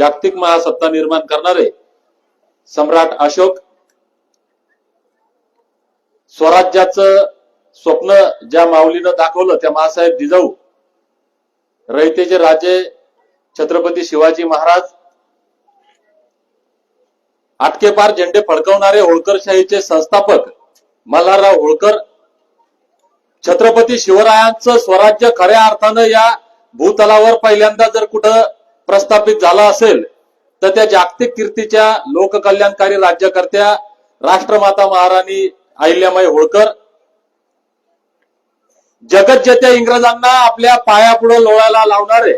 जागतिक महासत्ता निर्माण करणारे सम्राट अशोक स्वराज्याचं स्वप्न ज्या माऊलीनं दाखवलं त्या मासाहेब जिजाऊ रयतेचे राजे छत्रपती शिवाजी महाराज आटकेपार झेंडे फडकवणारे होळकरशाहीचे संस्थापक मल्हारराव होळकर छत्रपती शिवरायांचं स्वराज्य खऱ्या अर्थानं या भूतलावर पहिल्यांदा जर कुठं प्रस्थापित झाला असेल तर त्या जागतिक कीर्तीच्या लोककल्याणकारी राज्यकर्त्या राष्ट्रमाता महाराणी अहिल्यामाई होळकर जगज्जेत्या इंग्रजांना आपल्या पायापुढे लोळायला लावणारे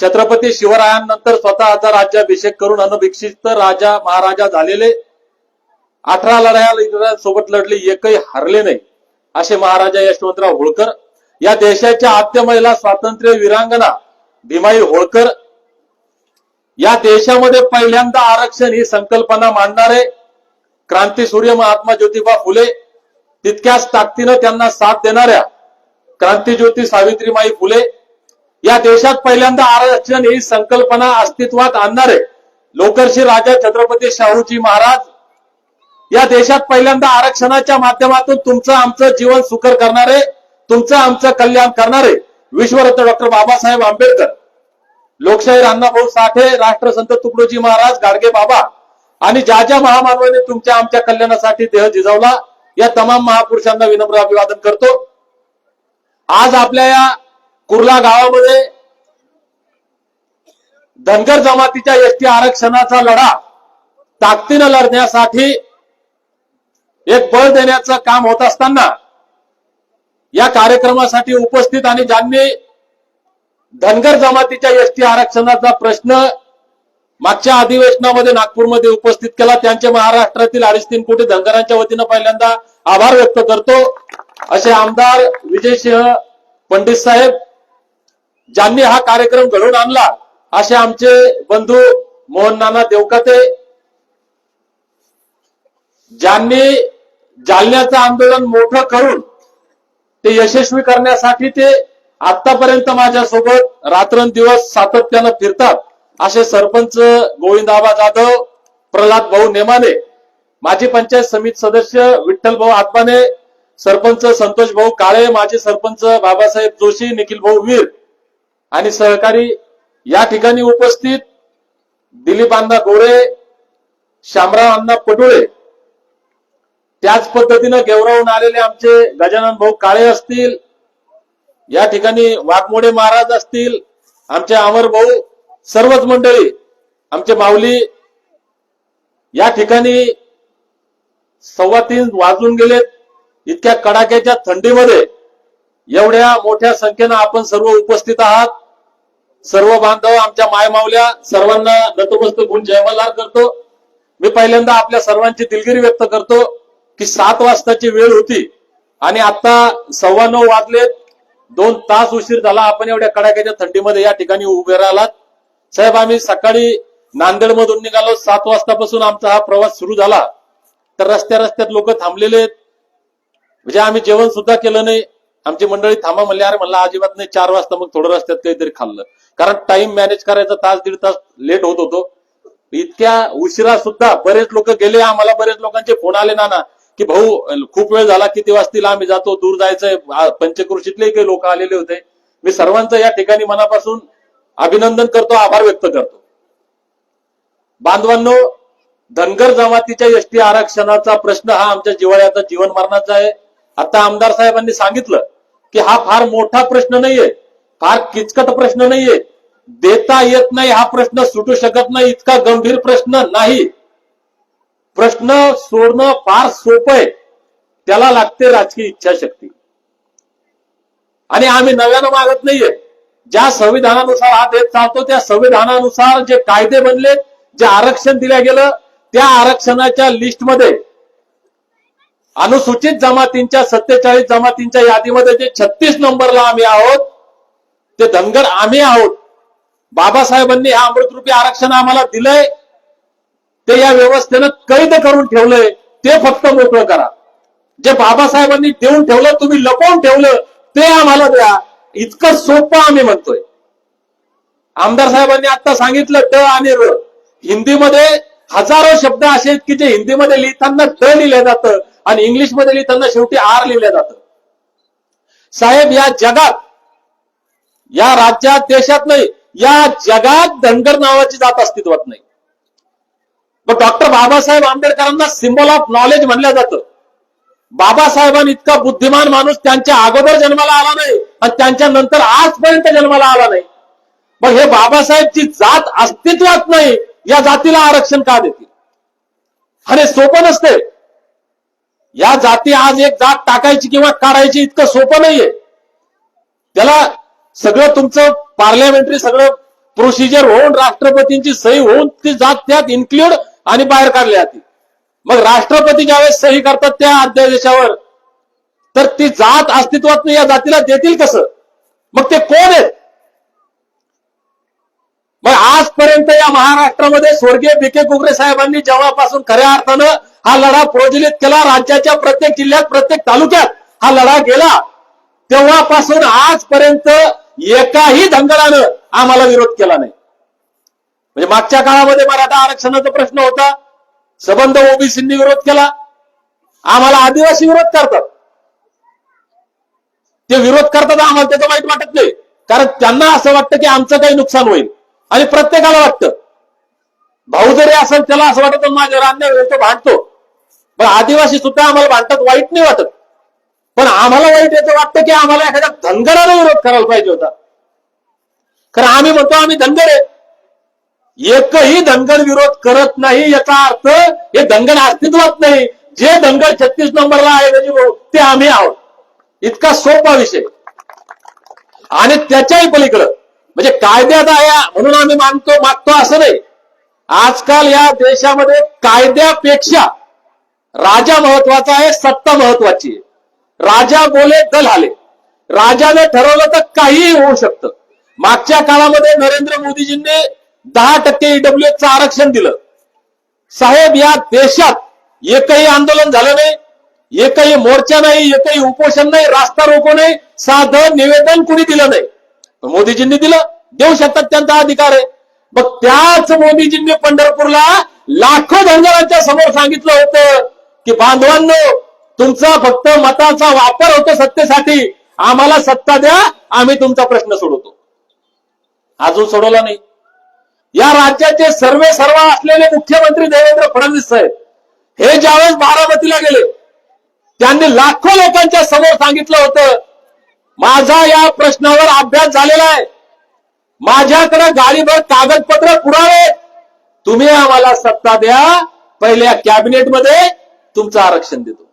छत्रपती शिवरायांनंतर स्वतःचा राज्याभिषेक करून अनभिक्षित राजा महाराजा झालेले अठरा लढाया सोबत लढले एकही हरले नाही असे महाराजा यशवंतराव होळकर या देशाच्या आद्य महिला स्वातंत्र्य वीरांगना भीमाई होळकर या देशामध्ये पहिल्यांदा आरक्षण ही संकल्पना मांडणारे क्रांतीसूर्य महात्मा ज्योतिबा फुले तितक्याच ताकदीनं त्यांना साथ देणाऱ्या क्रांतीज्योती सावित्रीमाई फुले या देशात पहिल्यांदा आरक्षण ही संकल्पना अस्तित्वात आणणारे लोकर्षी राजा छत्रपती शाहूजी महाराज या देशात पहिल्यांदा आरक्षणाच्या माध्यमातून तुमचं आमचं जीवन सुकर करणारे तुमचं आमचं कल्याण करणारे विश्वरत्न डॉक्टर बाबासाहेब आंबेडकर लोकशाहीर अण्णाभाऊ साठे राष्ट्रसंत तुकडोजी महाराज गाडगे बाबा आणि ज्या ज्या महामानवाने तुमच्या आमच्या कल्याणासाठी देह झिजवला या तमाम महापुरुषांना विनम्र अभिवादन करतो. आज आपल्या या कुर्ला गावामध्ये धनगर जमातीच्या एसटी आरक्षणाचा लढा ताकदीनं लढण्यासाठी एक बळ देण्याचं काम होत असताना या कार्यक्रमासाठी उपस्थित आणि ज्यांनी धनगर जमातीच्या एसटी आरक्षणाचा प्रश्न मागच्या अधिवेशनामध्ये नागपूरमध्ये उपस्थित केला. त्यांचे महाराष्ट्रातील अडीच तीन कोटी धनगरांच्या वतीनं पहिल्यांदा आभार व्यक्त करतो. असे आमदार विजय सिंह पंडित साहेब ज्यांनी हा कार्यक्रम घडवून आणला असे आमचे बंधू मोहन नाना देवकाते ज्यांनी जालन्याचं आंदोलन मोठं करून ते यशस्वी करण्यासाठी ते आतापर्यंत माझ्यासोबत रात्रंदिवस सातत्यानं फिरतात असे सरपंच गोविंदाबा जाधव प्रल्हाद भाऊ नेमाने माजी पंचायत समिती सदस्य विठ्ठल भाऊ आत्माने सरपंच संतोष भाऊ काळे माजी सरपंच बाबासाहेब जोशी निखिल भाऊ वीर आणि सहकारी या ठिकाणी उपस्थित दिलीप अण्णा गोरे शामराव अण्णा पटोळे. त्याच पद्धतीनं गेवरावून आलेले आमचे गजानन भाऊ काळे असतील या ठिकाणी वाघमोडे महाराज असतील आमचे अमर भाऊ सर्वच मंडळी आमचे माऊली या ठिकाणी सव्वा तीन वाजून गेलेत इतक्या कडाक्याच्या थंडीमध्ये एवढ्या मोठ्या संख्येनं आपण सर्व उपस्थित आहात. सर्व बांधव आमच्या मायमावल्या सर्वांना नतमस्तक गुण जयमल्हार करतो. मी पहिल्यांदा आपल्या सर्वांची दिलगिरी व्यक्त करतो की सात वाजताची वेळ होती आणि आता सव्वा नऊ वाजलेत. दोन तास उशीर झाला. आपण एवढ्या कडाक्याच्या थंडीमध्ये या ठिकाणी उभे राहिलात. साहेब आम्ही सकाळी नांदेड मधून निघालो. सात वाजतापासून आमचा हा प्रवास सुरू झाला. तर रस्त्या रस्त्यात लोक थांबलेले आहेत. म्हणजे आम्ही जेवण सुद्धा केलं नाही. आमची मंडळी थांबा म्हणले अरे म्हणलं अजिबात नाही. चार वाजता मग थोडं रस्त्यात काहीतरी खाल्लं. कारण टाइम मॅनेज करायचा तास दीड तास लेट होत होतो. इतक्या उशिरा सुद्धा बरेच लोक गेले. आम्हाला बरेच लोकांचे फोन आले ना ना की भाऊ खूप वेळ झाला किती वाजतील आम्ही जातो दूर जायचंय. पंचक्रोशीतले काही लोक आलेले होते. मी सर्वांचं या ठिकाणी मनापासून अभिनंदन करतो आभार व्यक्त करतो. बांधवांनो धनगर जमातीच्या एसटी आरक्षणाचा प्रश्न हा आमच्या जिवाळ्याचा जीवन मरणाचा आहे. आता आमदार साहेबांनी सांगितलं की हा फार मोठा प्रश्न नाहीये फार किचकट प्रश्न नाहीये. देता येत नाही हा प्रश्न सुटू शकत नाही इतका गंभीर प्रश्न नाही. प्रश्न सोडणं फार सोपं आहे. त्याला लागते राजकीय इच्छाशक्ती. आणि आम्ही नव्यानं मागत नाहीये. ज्या संविधानानुसार हा देश चालतो त्या संविधानानुसार जे कायदे बनले जे आरक्षण दिलं गेलं त्या आरक्षणाच्या लिस्टमध्ये अनुसूचित जमातींच्या सत्तेचाळीस जमातींच्या यादीमध्ये जे छत्तीस नंबरला आम्ही आहोत ते धनगर आम्ही आहोत. बाबासाहेबांनी हा अमृतरूपी आरक्षण आम्हाला दिलंय. ते या व्यवस्थेनं कैद करून ठेवलंय ते फक्त मोकळं करा. जे बाबासाहेबांनी देऊन ठेवलं तुम्ही लपवून ठेवलं ते आम्हाला द्या. इतकं सोपं आम्ही म्हणतोय. आमदार साहेबांनी आता सांगितलं ड आणि र. हिंदीमध्ये हजारो शब्द असे आहेत की जे हिंदीमध्ये लिहिताना ड लिहिलं जातं आणि इंग्लिशमध्ये लिहिताना शेवटी आर लिहिलं जातं. साहेब या जगात या राज्यात देशात नाही या जगात धनगर नावाची जात अस्तित्वात नाही. मग डॉक्टर बाबासाहेब आंबेडकरांना सिम्बॉल ऑफ नॉलेज म्हणलं जातं. बाबासाहेबांनी इतका बुद्धिमान माणूस त्यांच्या अगोदर जन्माला आला नाही आणि त्यांच्या नंतर आजपर्यंत जन्माला आला नाही. मग हे बाबासाहेबची जात अस्तित्वात नाही या जातीला आरक्षण का देतील? आणि सोपं नसते या जाती आज एक जात टाकायची किंवा काढायची इतकं सोपं नाहीये. त्याला सगळं तुमचं पार्लमेंटरी सगळं प्रोसिजर होऊन राष्ट्रपतींची सही होऊन ती जात त्यात इन्क्लूड आणि बाहेर काढले जाते मग राष्ट्रपती ज्यावेळेस सही करतात त्या अध्यादेशावर तर ती जात अस्तित्वात या जातीला देतील कसं? मग ते कोण आहेत? मग आजपर्यंत या महाराष्ट्रामध्ये स्वर्गीय बी के कुकरे साहेबांनी जेव्हापासून खऱ्या अर्थानं हा लढा प्रोज्वलित केला राज्याच्या प्रत्येक जिल्ह्यात प्रत्येक तालुक्यात हा लढा गेला तेव्हापासून आजपर्यंत एकाही धनगरानं आम्हाला विरोध केला नाही. म्हणजे मागच्या काळामध्ये मराठा आरक्षणाचा प्रश्न होता. सबंध ओबीसींनी विरोध केला. आम्हाला आदिवासी विरोध करतात. ते विरोध करतात आम्हाला त्याचं वाईट वाटत नाही. कारण त्यांना असं वाटतं की आमचं काही नुकसान होईल. आणि प्रत्येकाला वाटतं. भाऊ जरी असेल त्याला असं वाटत माझ्यावर अन्याय होईल तो भांडतो. पण आदिवासी सुद्धा आम्हाला भांडतात वाईट नाही वाटत. पण आम्हाला वाईट याचं वाटतं की आम्हाला एखाद्या धनगराला विरोध करायला पाहिजे होता. कारण आम्ही म्हणतो आम्ही धनगर आहे. एकही दंगल विरोध करत नाही याचा अर्थ हे धनगर अस्तित्वात नाही. जे धनगर छत्तीस नंबरला आहे गजीभाऊ ते आम्ही आहोत. इतका सोपा विषय. आणि त्याच्याही पलीकडं म्हणजे कायद्यात आहे म्हणून आम्ही मानतो मागतो असं नाही. आजकाल या देशामध्ये कायद्यापेक्षा राजा महत्त्वाचा आहे सत्ता महत्वाची आहे. राजा बोले दल हाले. राजाने ठरवलं तर काहीही होऊ शकतं. मागच्या काळामध्ये नरेंद्र मोदीजींनी दहा टक्के ईडब्ल्यूएसचं आरक्षण दिलं. साहेब या देशात एकही आंदोलन झालं नाही एकही मोर्चा नाही एकही उपोषण नाही रास्ता रोको नाही साधं निवेदन कुणी दिलं नाही? मोदीजींनी दिलं. देऊ शकतात त्यांचा अधिकार आहे. मग त्याच मोदीजींनी पंढरपूरला लाखो धनगरांच्या समोर सांगितलं होतं की बांधवांनो तुमचा फक्त मताचा वापर होतो सत्तेसाठी. आम्हाला सत्ता द्या आम्ही तुमचा प्रश्न सोडवतो. अजून सोडवला नाही. या राज्याचे सर्वे सर्व असलेले मुख्यमंत्री देवेंद्र फडणवीस साहेब हे ज्यावेळेस बारामतीला गेले त्यांनी लाखो लोकांच्या समोर सांगितलं होतं माझा या प्रश्नावर अभ्यास झालेला आहे. माझ्याकडे गाडीभर कागदपत्र पुरावे तुम्ही आम्हाला सत्ता द्या पहिल्या कॅबिनेटमध्ये तुमचं आरक्षण देतो.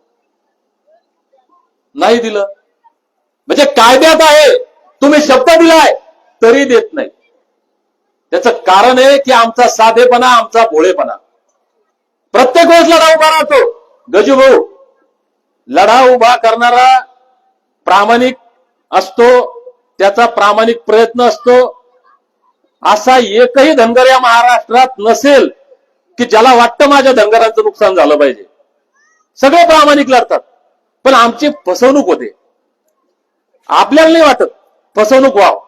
नाही दिलं. म्हणजे कायद्यात आहे. तुम्ही शब्द दिलाय तरी देत नाही. त्याचं कारण आहे की आमचा साधेपणा आमचा भोळेपणा. प्रत्येक वेळेस लढा उभा राहतो. गजू भाऊ लढा उभा करणारा प्रामाणिक असतो त्याचा प्रामाणिक प्रयत्न असतो. असा एकही धनगर या महाराष्ट्रात नसेल की ज्याला वाटतं माझ्या धनगरांचं नुकसान झालं पाहिजे. सगळे प्रामाणिक लढतात पण आमची फसवणूक होते. आपल्याला नाही वाटत फसवणूक व्हाव.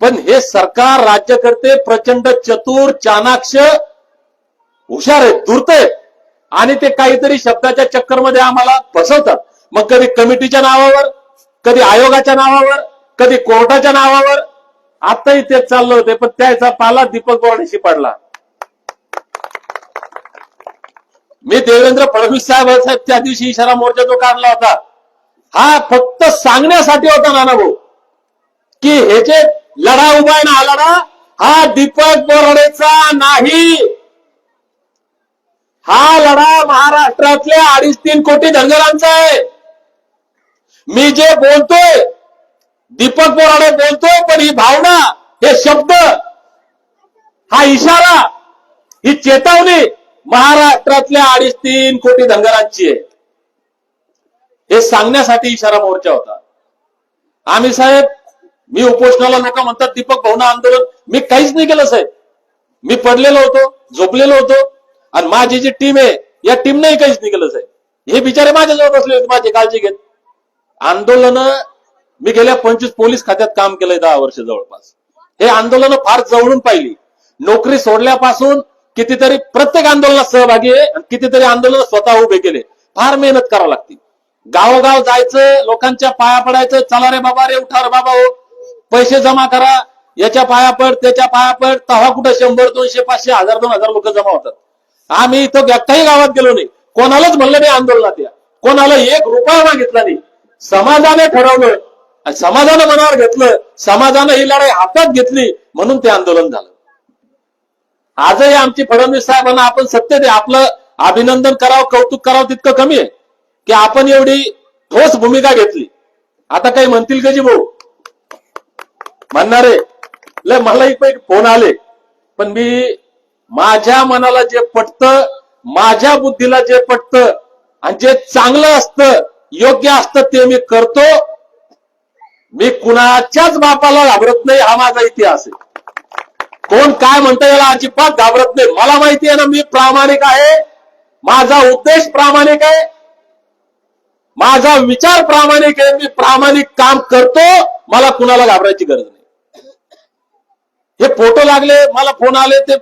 पण हे सरकार राज्यकर्ते प्रचंड चतुर चाणाक्ष हुशार आहेत धूर्त आहेत. आणि ते काहीतरी शब्दाच्या चक्करमध्ये आम्हाला फसवतात मग कधी कमिटीच्या नावावर कधी आयोगाच्या नावावर कधी कोर्टाच्या नावावर. आताही तेच चाललं होते पण त्याचा पाला दीपक बोर्डेशी पडला. मी देवेंद्र फडणवीस साहेब साहेब त्या दिवशी इशारा मोर्चा जो काढला होता हा फक्त सांगण्यासाठी होता नाना भाऊ की हे जे लढा उभा आहे ना हा लढा? हा दीपक बोराडेचा नाही. हा लढा महाराष्ट्रातल्या अडीच तीन कोटी धनगरांचा आहे. मी जे बोलतोय दीपक बोराडे बोलतोय पण ही भावना हे शब्द हा इशारा ही चेतावणी महाराष्ट्रातल्या अडीच तीन कोटी धनगरांची आहे. हे सांगण्यासाठी इशारा मोर्चा होता. आम्ही साहेब मी उपोषणाला लोक म्हणतात दीपक भावना आंदोलन. मी काहीच नाही केलं साहेब. मी पडलेलो होतो झोपलेलो होतो आणि माझी जी टीम आहे या टीमनेही काहीच नाही केलं साहेब. हे बिचारे माझ्याजवळ बसले होते माझी काळजी घेत. आंदोलन मी गेल्या पंचवीस पोलीस खात्यात काम केलंय दहा वर्ष जवळपास. हे आंदोलन फार जवळून पाहिली. नोकरी सोडल्यापासून कितीतरी प्रत्येक आंदोलनात सहभागी आहे आणि कितीतरी आंदोलन स्वतः उभे केले. फार मेहनत करावी लागते. गावोगाव जायचं लोकांच्या पाया पडायचं चला रे बाबा रे उठा रे बाबा हो. पैसे जमा करा. याच्या पाया पड त्याच्या पाया पड. तव्हा कुठं शंभर दोनशे पाचशे हजार दोन हजार लोक जमा होतात. आम्ही इथं एकटाही गावात गेलो नाही. कोणालाच म्हणलं नाही आंदोलनात या. कोणाला एक रुपया मागितला नाही. समाजाने ठरवलं. आणि समाजानं मनावर घेतलं. समाजानं ही लढाई हातात घेतली. म्हणून ते आंदोलन झालं. आजही आमची फडणवीस साहेबांना आपण सत्य दे. आपलं अभिनंदन करावं कौतुक करावं तितकं कमी आहे. की आपण एवढी ठोस भूमिका घेतली. आता काही म्हणतील का जी भाऊ? म्हणणारे. लय मला एक फोन आले. पण मी माझ्या मनाला जे पटत माझ्या बुद्धीला जे पटत आणि जे चांगलं असतं योग्य असतं ते मी करतो मी कुणाच्याच बापाला घाबरत नाही हा माझा इतिहास आहे. कोण काय म्हणतं याला अजिबात घाबरत नाही. मला माहिती आहे ना मी प्रामाणिक आहे. माझा उद्देश प्रामाणिक आहे. माझा विचार प्रामाणिक आहे. मी प्रामाणिक काम करतो. मला कुणाला घाबरायची गरज नाही. हे फोटो लागले मला फोन आले ते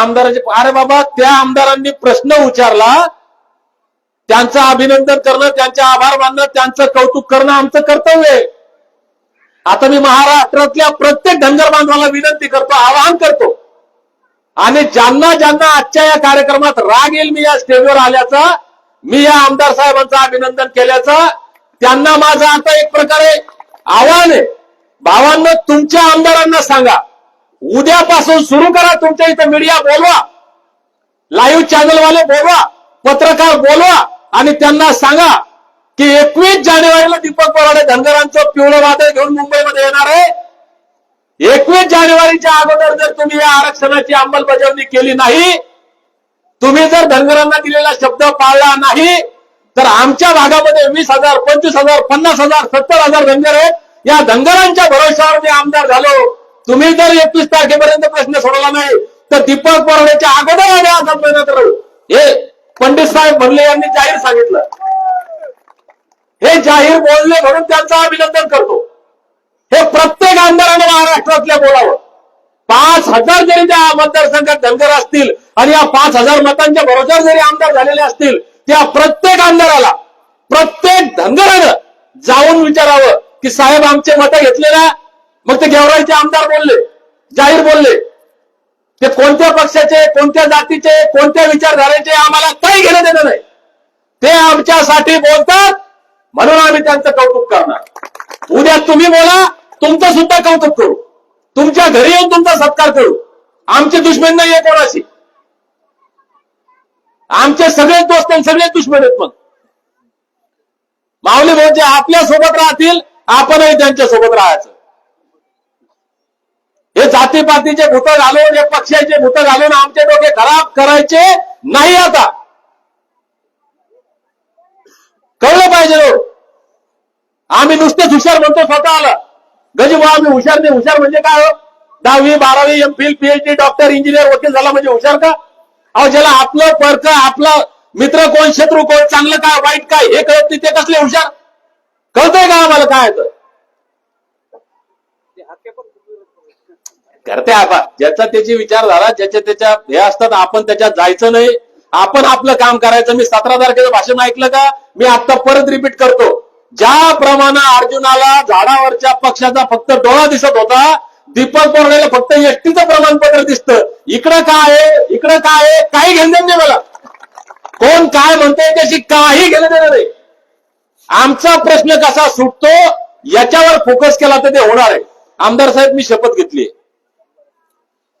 आमदाराचे अरे बाबा त्या आमदारांनी प्रश्न विचारला त्यांचं अभिनंदन करणं त्यांचे आभार मानणं त्यांचं कौतुक करणं आमचं कर्तव्य आहे. आता मी महाराष्ट्रातल्या प्रत्येक धनगर बांधवाला विनंती करतो आवाहन करतो. आणि ज्यांना ज्यांना आजच्या या कार्यक्रमात राग येईल मी या स्टेजवर आल्याचा मी या आमदार साहेबांचं अभिनंदन केल्याचं त्यांना माझं आता एक प्रकारे आव्हान आहे. भावांना तुमच्या आमदारांना सांगा. उद्यापासून सुरू करा तुमच्या इथं मीडिया बोलवा. लाईव्ह चॅनलवाले बोलवा. पत्रकार बोलवा. आणि त्यांना सांगा की एकवीस जानेवारीला दीपक बोराडे धनगरांचं पिवळं वादळ घेऊन मुंबईमध्ये येणार आहे. एकवीस जानेवारीच्या अगोदर जर तुम्ही या आरक्षणाची अंमलबजावणी केली नाही तुम्ही जर धनगरांना दिलेला शब्द पाळला नाही तर आमच्या भागामध्ये वीस हजार पंचवीस हजार पन्नास हजार सत्तर हजार धनगर आहेत. या धनगरांच्या भरोश्यावर मी आमदार झालो. तुम्ही जर एकवीस तारखेपर्यंत प्रश्न सोडवला नाही तर दीपक परवड्याच्या अगोदर आम्ही आज मेहनत करू. हे पंडित साहेब म्हणले यांनी जाहीर सांगितलं. हे जाहीर बोलले म्हणून त्यांचं अभिनंदन करतो. हे प्रत्येक आमदाराने महाराष्ट्रातल्या बोलावं. पाच हजार जरी त्या मतदारसंघात धनगर असतील आणि या पाच हजार मतांच्या भरोशावर जरी आमदार झालेले असतील त्या प्रत्येक आमदाराला प्रत्येक धनगरानं जाऊन विचारावं. की साहेब आमचे मत घेतले ना मग ते गेवराईचे आमदार बोलले जाहीर बोलले. ते कोणत्या पक्षाचे कोणत्या जातीचे कोणत्या विचारधारेचे आम्हाला काही घेणं देणं नाही. ते आमच्यासाठी बोलतात म्हणून आम्ही त्यांचं कौतुक करणार. उद्या तुम्ही बोला तुमचं सुद्धा कौतुक करू. तुमच्या घरी येऊन तुमचा सत्कार करू. आमचे दुश्मन नाही आहे कोणाशी. आमचे सगळेच दोस्त आणि सगळेच दुश्मन आहेत मग. माऊली भाऊ जे आपल्यासोबत राहतील आपणही त्यांच्यासोबत राहायचं. हे जातीपातीचे भूत घालून हे पक्षाचे भूत घालून आमचे डोके खराब करायचे नाही आता. कळलं पाहिजे हो. आम्ही नुसतेच हुशार म्हणतो स्वतःला. गजीबा आम्ही हुशार नाही हुशार म्हणजे काय हो? दहावी बारावी M Phil PhD doctor engineer वकील झाला म्हणजे हुशार का? अहो ज्याला आपलं परक आपलं मित्र कोण शत्रू कोण चांगलं काय वाईट काय हे कळत नाही ते कसले हुशार? कळतंय का आम्हाला काय तर? करते आपण. ज्याचा त्याची विचारधारा ज्याच्या त्याच्या हे असतात आपण त्याच्यात जायचं नाही. आपण आपलं काम करायचं. मी सतरा तारखेचं भाषण ऐकलं का? मी आता परत रिपीट करतो. ज्याप्रमाणे अर्जुनाला झाडावरच्या पक्षाचा फक्त डोळा दिसत होता दीपक बोर्डेला फक्त एसटीचं प्रमाणपत्र दिसतं. इकडं काय आहे? इकडं काय आहे? काही घेणं नाही मला. कोण काय म्हणतंय त्याची काही घेणं देणं नाही. आमचा प्रश्न कसा सुटतो याच्यावर फोकस केला तर ते होणार आहे. आमदार साहेब मी शपथ घेतली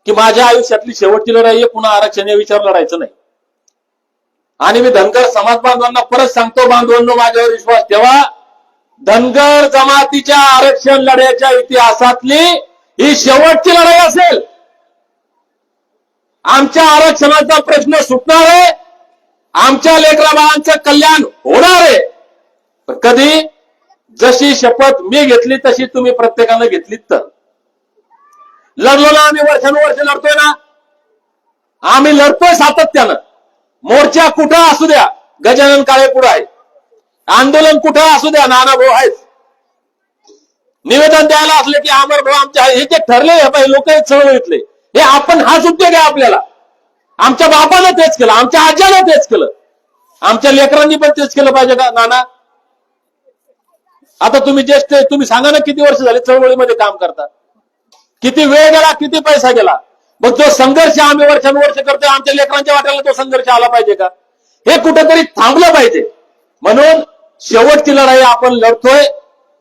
की माझ्या आयुष्यातली शेवटची लढाई आहे पुन्हा आरक्षण या विचार लढायचं नाही. आणि मी धनगर समाज बांधवांना परत सांगतो बांधवांनो माझ्यावर विश्वास ठेवा. धनगर जमातीच्या आरक्षण लढ्याच्या इतिहासातली ही शेवटची लढाई असेल. आमच्या आरक्षणाचा प्रश्न सुटणार आहे. आमच्या लेकराबाळांचं कल्याण होणार आहे. कधी? जशी शपथ मी घेतली तशी तुम्ही प्रत्येकानं घेतलीत तर. लढलो ना आम्ही वर्षानुवर्ष लढतोय ना? आम्ही लढतोय सातत्यानं. मोर्चा कुठं असू द्या गजानन काळे पुढे आहे? आंदोलन कुठं असू द्या नाना भाऊ आहेत. निवेदन द्यायला असले की आमर भाऊ आमच्या हे जे ठरले लोक चळवळीतले हे आपण हाच उद्योग आहे आपल्याला. आमच्या बापानं तेच केलं आमच्या आज्यानं तेच केलं. आमच्या लेकरांनी पण तेच केलं पाहिजे का नाना? आता तुम्ही ज्येष्ठ तुम्ही सांगा ना किती वर्ष झाले चळवळीमध्ये काम करता? किती वेळ गेला किती पैसा गेला? मग तो संघर्ष आम्ही वर्षानुवर्ष करतोय आमच्या लेकरांच्या वाट्याला तो संघर्ष आला पाहिजे का? हे कुठेतरी थांबलं पाहिजे. म्हणून शेवटची लढाई आपण लढतोय.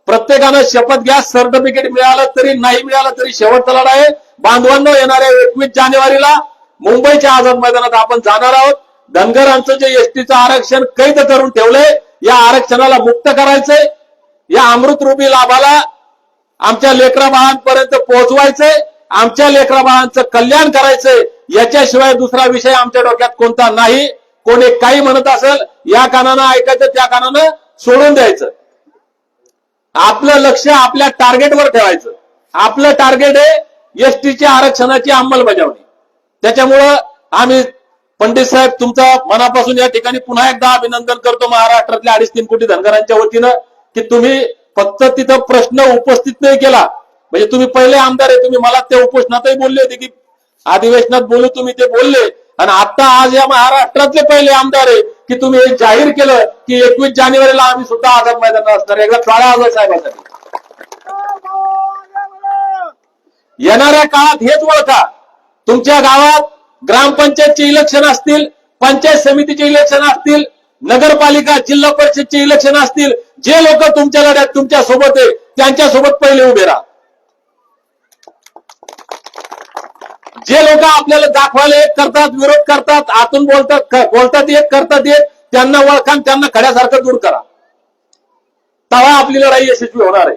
प्रत्येकानं शपथ घ्या सर्टिफिकेट मिळालं तरी नाही मिळालं तरी शेवटचा लढाई. आहे. बांधवांना येणाऱ्या एकवीस जानेवारीला मुंबईच्या आझाद मैदानात आपण जाणार आहोत. धनगरांचं जे एसटीचं आरक्षण कैद करून ठेवलंय या आरक्षणाला मुक्त करायचंय. या अमृतरूपी लाभाला आमच्या लेकरा बाळांपर्यंत पोहोचवायचंय आमच्या लेकरा बाळांचं कल्याण करायचंय याच्याशिवाय दुसरा विषय आमच्या डोक्यात कोणता नाही कोणी काही म्हणत असेल या कानानं ऐकायचं त्या कानानं सोडून द्यायचं. आपलं लक्ष आपल्या टार्गेटवर ठेवायचं. आपलं टार्गेट आहे एसटीच्या आरक्षणाची अंमलबजावणी. त्याच्यामुळं आम्ही पंडित साहेब तुमचा मनापासून या ठिकाणी पुन्हा एकदा अभिनंदन करतो महाराष्ट्रातल्या अडीच तीन कोटी धनगरांच्या वतीनं. की तुम्ही फक्त तिथं प्रश्न उपस्थित नाही केला. म्हणजे तुम्ही पहिले आमदार आहे तुम्ही मला त्या उपोषणातही बोलले होते की अधिवेशनात बोलू तुम्ही ते बोलले. आणि आता आज या महाराष्ट्रातले पहिले आमदार आहे की तुम्ही हे जाहीर केलं की एकवीस जानेवारीला आम्ही सुद्धा आझाद मैदानात असणार एकदा काळा आझाद साहेबांसाठी. येणाऱ्या काळात हेच ओळखा. तुमच्या गावात ग्रामपंचायतचे इलेक्शन असतील पंचायत समितीचे इलेक्शन असतील नगरपालिका जिल्हा परिषदचे इलेक्शन असतील जे लोक तुमच्या लढ्यात तुमच्यासोबत आहे त्यांच्यासोबत पहिले उभे राहा. जे लोक आपल्याला दाखवायला एक करतात विरोध करतात आतून बोलतात बोलतात एक करतात एक त्यांना ओळखा त्यांना खड्यासारखं दूर करा. तवा आपली लढाई यशस्वी होणार आहे.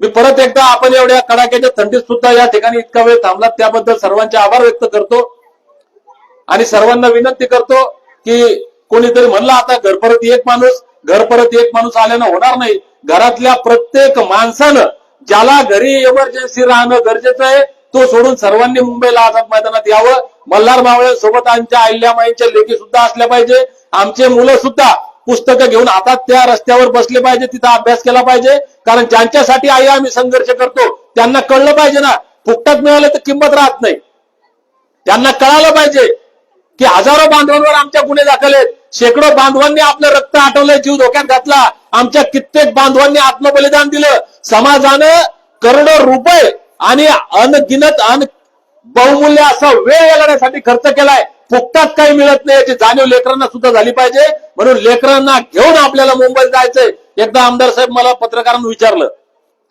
मी परत एकदा आपण एवढ्या कडाक्याच्या थंडीत सुद्धा या ठिकाणी इतका वेळ थांबला त्याबद्दल सर्वांचे आभार व्यक्त करतो. आणि सर्वांना विनंती करतो की कोणीतरी म्हणलं आता घर परत एक माणूस घर परत एक माणूस आल्यानं होणार नाही. घरातल्या प्रत्येक माणसानं ज्याला घरी इमर्जन्सी राहणं गरजेचं आहे तो सोडून सर्वांनी मुंबईला आझाद मैदानात यावं. मल्हार मावळे सोबत आमच्या अहिल्यामाईंच्या लेखी सुद्धा असल्या पाहिजे. आमचे मुलं सुद्धा पुस्तकं घेऊन आता त्या रस्त्यावर बसले पाहिजे तिथं अभ्यास केला पाहिजे. कारण ज्यांच्यासाठी आई आम्ही संघर्ष करतो त्यांना कळलं पाहिजे ना. फुकटात मिळालं तर किंमत राहत नाही. त्यांना कळालं पाहिजे. की हजारो बांधवांवर आमच्या गुन्हे दाखल आहेत. शेकडो बांधवांनी आपलं रक्त आठवलं जीव धोक्यात घातला. आमच्या कित्येक बांधवांनी आत्मबलिदान दिलं. समाजानं करोडो रुपये आणि अनगिनत अन बहुमूल्य असा वेळ येण्यासाठी खर्च केलाय. फुकटात काही मिळत नाही याची जाणीव लेकरांना सुद्धा झाली पाहिजे. म्हणून लेकरांना घेऊन आपल्याला मुंबईत जायचंय. एकदा आमदार साहेब मला पत्रकारांना विचारलं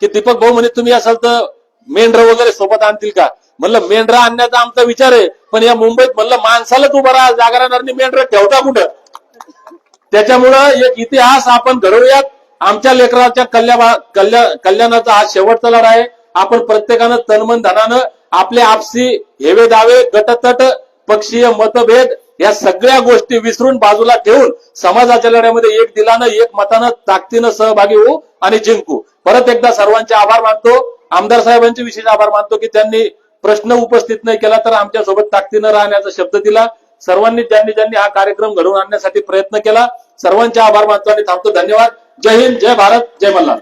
की दीपक भाऊ म्हणे तुम्ही असाल तर मेंढर वगैरे सोबत आणतील का? म्हणलं मेंढरा आणण्याचा आमचा विचार आहे. पण या मुंबईत म्हणलं माणसालाच उभा राहा जागा मेंढरा मेंढर ठेवता कुठं? त्याच्यामुळं एक इतिहास आपण घडवूयात. आमच्या लेकराच्या कल्याण कल्याणाचा हा शेवटचा लढा आहे. आपण प्रत्येकानं तनमन धनानं आपले आपसी हेवे दावे गटतट पक्षीय मतभेद या सगळ्या गोष्टी विसरून बाजूला ठेवून समाजाच्या लढ्यामध्ये एक दिलानं एक मतानं ताकदीनं सहभागी होऊ आणि जिंकू. परत एकदा सर्वांचे आभार मानतो. आमदार साहेबांचे विशेष आभार मानतो की त्यांनी प्रश्न उपस्थित नाही केला तर आमच्यासोबत ताकदीनं राहण्याचा शब्द दिला. सर्वांनी ज्यांनी ज्यांनी हा कार्यक्रम घडवून आणण्यासाठी प्रयत्न केला सर्वांचे आभार मानतो आणि थांबतो. धन्यवाद. जय हिंद जय भारत जय मल्हार.